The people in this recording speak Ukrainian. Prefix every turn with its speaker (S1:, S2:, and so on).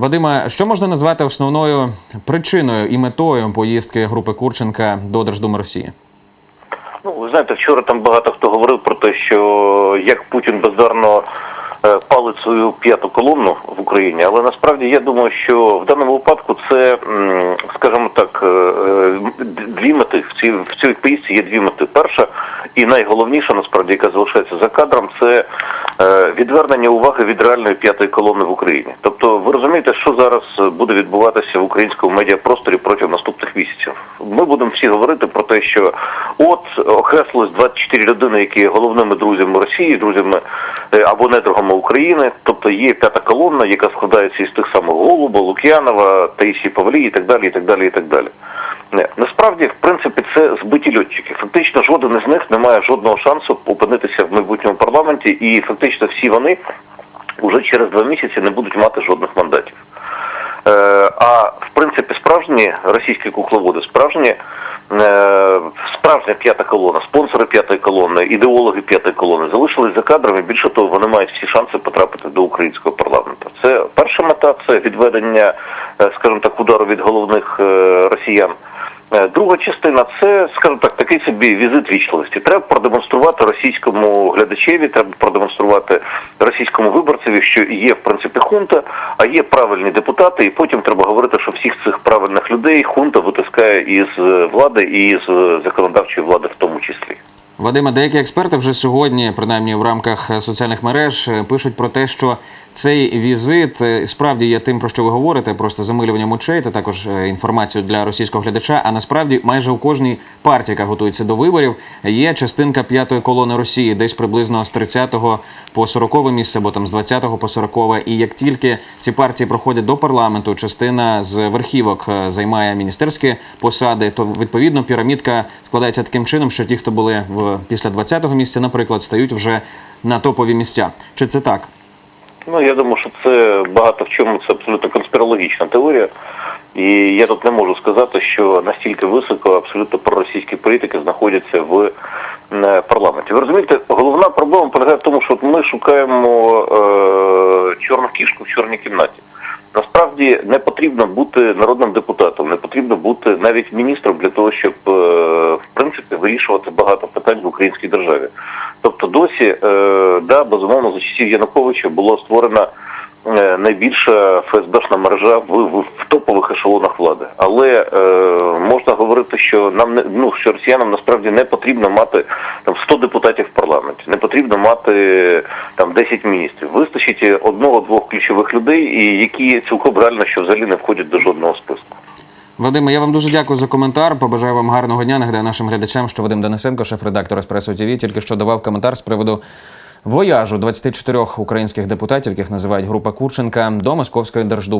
S1: Вадиме, що можна назвати основною причиною і метою поїздки групи Курченка до Держдуми Росії?
S2: Ну, ви знаєте, вчора там багато хто говорив про те, що як Путін бездарно е, палить свою п'яту колонну в Україні, але насправді я думаю, що в даному випадку це, скажімо так, е, е, дві мети. В цій в цій поїздці є дві мети. Перша і найголовніша, насправді, яка залишається за кадром, це відвернення уваги від реальної п'ятої колони в Україні. Тобто, ви розумієте, що зараз буде відбуватися в українському медіапросторі протягом наступних місяців. Ми будемо всі говорити про те, що от окреслилось 24 людини, які є головними друзями Росії, друзями е, або недругами України. Тобто є п'ята колона, яка складається із тих самих Голуба, Лук'янова, Таїсії Павлі і так далі, і так далі, і так далі. Не, Насправді, в принципі, це збиті льотчики. Фактично, жоден із них не має жодного шансу опинитися в майбутньому парламенті, і фактично всі вони вже через два місяці не будуть мати жодних мандатів. Е, а в принципі, справжні російські кукловоди, справжні е, справжня п'ята колона, спонсори п'ятої колони, ідеологи п'ятої колони залишились за кадрами. Більше того, вони мають всі шанси потрапити до українського парламенту. Це перша мета, це відведення, е, скажімо так, удару від головних росіян. Е, Друга частина це, скажімо так, такий собі візит вічливості. Треба продемонструвати російському глядачеві, треба продемонструвати російському виборцеві, що є в принципі хунта, а є правильні депутати, і потім треба говорити, що всіх цих правильних людей хунта витискає із е, влади і з е, законодавчої влади в тому числі.
S1: Вадиме, деякі експерти вже сьогодні, принаймні в рамках соціальних мереж, е, пишуть про те, що цей візит е, справді є тим, про що ви говорите, просто замилюванням очей та також е, інформацію для російського глядача. А насправді майже у кожній партії, яка готується до виборів, є частинка п'ятої колони Росії, десь приблизно з 30-го по 40 місце, або там з 20-го по 40 І як тільки ці партії проходять до парламенту, частина з верхівок займає міністерські посади, то відповідно пірамідка складається таким чином, що ті, хто були в після 20-го місця, наприклад, стають вже на топові місця. Чи це так?
S2: Ну я думаю, що це багато в чому це абсолютно конспірологічна теорія. І я тут не можу сказати, що настільки високо абсолютно проросійські політики знаходяться в е, парламенті. Ви розумієте, головна проблема полягає в тому, що ми шукаємо е, чорну кішку в чорній кімнаті. Насправді не потрібно бути народним депутатом, не потрібно бути навіть міністром для того, щоб е, в принципі вирішувати багато питань в українській державі. Тобто, досі е, да, безумовно за часів Януковича було створена е, найбільша ФСБшна мережа в, в, в топових ешелонах влади. Але е, можна говорити, що нам не ну що росіянам насправді не потрібно мати там 100 депутатів парламенті, не потрібно мати там 10 міністрів. Вистачить одного-двох ключових людей, і які цілком реально що взагалі не входять до жодного списку.
S1: Вадиме, я вам дуже дякую за коментар. Побажаю вам гарного дня. Нагадаю нашим глядачам, що Вадим Денисенко, шеф-редактор Еспресо ТВ, тільки що давав коментар з приводу вояжу 24 українських депутатів, яких називають група Курченка, до Московської держдуми.